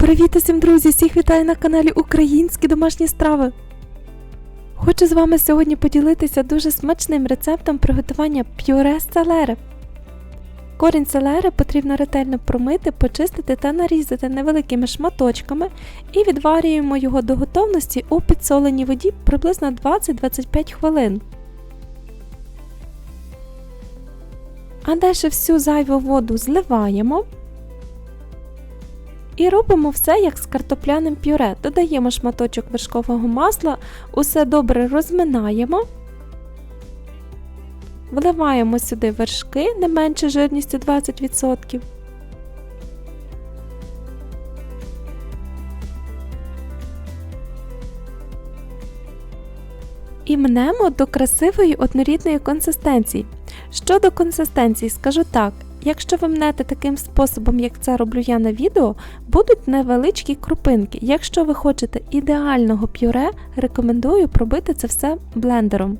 Привіт усім, друзі! Всіх вітаю на каналі Українські домашні страви. Хочу з вами сьогодні поділитися дуже смачним рецептом приготування пюре з селери. Корінь селери потрібно ретельно промити, почистити та нарізати невеликими шматочками і відварюємо його до готовності у підсоленій воді приблизно 20-25 хвилин. А далі всю зайву воду зливаємо. І робимо все як з картопляним пюре. Додаємо шматочок вершкового масла, усе добре розминаємо. Вливаємо сюди вершки не менше жирністю 20%. І мнемо до красивої однорідної консистенції. Щодо консистенції, скажу так: якщо ви мнете таким способом, як це роблю я на відео, будуть невеличкі крупинки. Якщо ви хочете ідеального пюре, рекомендую пробити це все блендером.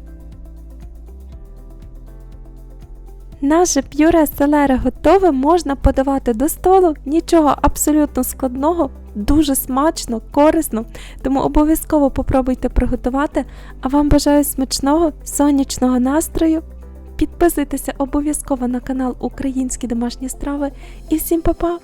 Наше пюре селери готове, можна подавати до столу, нічого абсолютно складного, дуже смачно, корисно, тому обов'язково попробуйте приготувати. А вам бажаю смачного, сонячного настрою. Підписуйтеся обов'язково на канал Українські домашні страви і всім па-па!